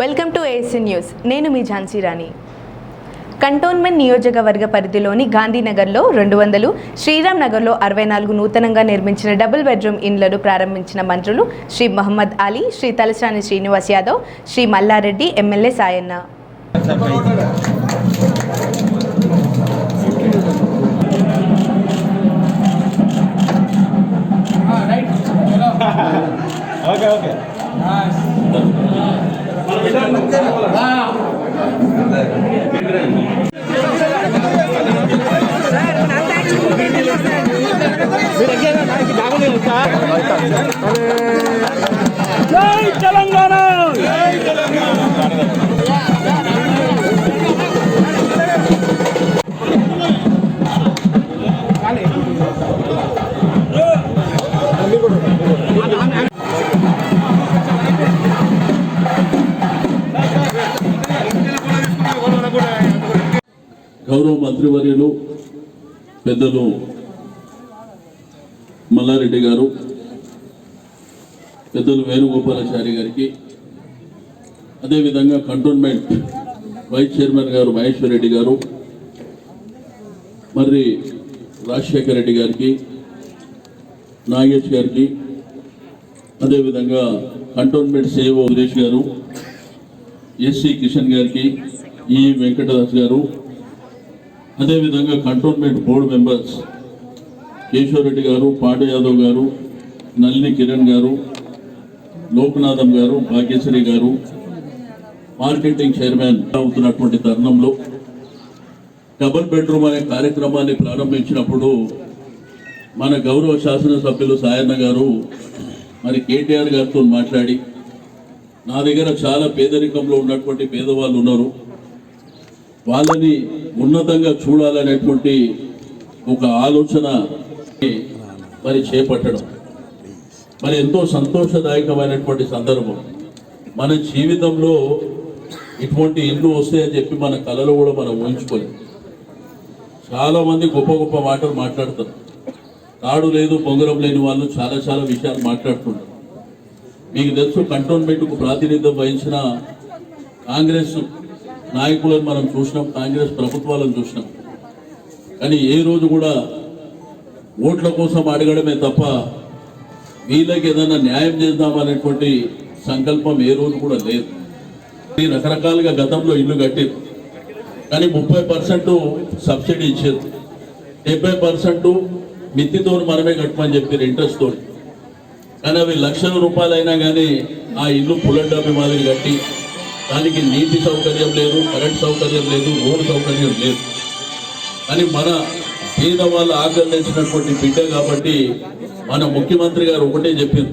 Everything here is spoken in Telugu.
వెల్కమ్ టు ఏసీ న్యూస్ నేను మీ ఝాన్సీ రాణి. కంటోన్మెంట్ నియోజకవర్గ పరిధిలోని గాంధీనగర్లో రెండు వందలు శ్రీరామ్ నగర్లో అరవై నాలుగు నూతనంగా నిర్మించిన డబుల్ బెడ్రూమ్ ఇండ్లను ప్రారంభించిన మంత్రులు శ్రీ మహమ్మద్ అలీ శ్రీ తలసాని శ్రీనివాస్ యాదవ్ శ్రీ మల్లారెడ్డి ఎమ్మెల్యే సాయన్న. మీరు ఎక్కడ నాకు జాగ్రత్త గౌరవ మంత్రివర్యులు పెద్దలు మల్లారెడ్డి గారు పెద్దలు వేణుగోపాలాచారి గారికి అదేవిధంగా కంటోన్మెంట్ వైస్ చైర్మన్ గారు మహేశ్వర్ రెడ్డి గారు మరి రాజశేఖర రెడ్డి గారికి నాగేష్ గారికి అదేవిధంగా కంటోన్మెంట్ సేవ ఉరేష్ గారు ఎస్సి కిషన్ గారికి ఈ వెంకటదాస్ గారు అదేవిధంగా కంటోన్మెంట్ బోర్డు మెంబర్స్ కేశవరెడ్డి గారు పాట యాదవ్ గారు నల్లి కిరణ్ గారు లోకనాథం గారు భాగ్యశ్రీ గారు మార్కెటింగ్ చైర్మన్ అవుతున్నటువంటి తరుణంలో డబుల్ బెడ్రూమ్ అనే కార్యక్రమాన్ని ప్రారంభించినప్పుడు మన గౌరవ శాసనసభ్యులు సాయన్న గారు మరి కేటీఆర్ గారితో మాట్లాడి నా దగ్గర చాలా పేదరికంలో ఉన్నటువంటి పేదవాళ్ళు ఉన్నారు. వాళ్ళని ఉన్నతంగా చూడాలనేటువంటి ఒక ఆలోచన మరి చేపట్టడం. మరి ఎంతో సంతోషదాయకమైనటువంటి సందర్భం. మన జీవితంలో ఇటువంటి ఇల్లు వస్తాయని చెప్పి మన కళలో కూడా మనం ఊహించుకోలేం. చాలామంది గొప్ప గొప్ప మాటలు మాట్లాడతారు. తాడు లేదు పొంగరం లేని వాళ్ళు చాలా చాలా విషయాలు మాట్లాడుతుంటారు. మీకు తెలుసు కంటోన్మెంట్కు ప్రాతినిధ్యం వహించిన కాంగ్రెస్ నాయకులను మనం చూసినాం కాంగ్రెస్ ప్రభుత్వాలను చూసినాం. కానీ ఏ రోజు కూడా ఓట్ల కోసం అడగడమే తప్ప వీళ్ళకి ఏదైనా న్యాయం చేద్దామనేటువంటి సంకల్పం ఏ రోజు కూడా లేదు. ఈ రకరకాలుగా గతంలో ఇల్లు కట్టేది కానీ ముప్పై పర్సెంట్ సబ్సిడీ ఇచ్చేది డెబ్బై పర్సెంట్ మిత్తితో మనమే కట్టమని చెప్పారు ఇంట్రెస్ట్తో కానీ అవి లక్షల రూపాయలైనా కానీ ఆ ఇల్లు పుల్లెట్ మాదిరి కట్టి దానికి నీటి సౌకర్యం లేదు కరెంట్ సౌకర్యం లేదు రోడ్డు సౌకర్యం లేదు. కానీ మన పేద వాళ్ళ ఆకలి తెచ్చినటువంటి బిడ్డ కాబట్టి మన ముఖ్యమంత్రి గారు ఒకటే చెప్పింది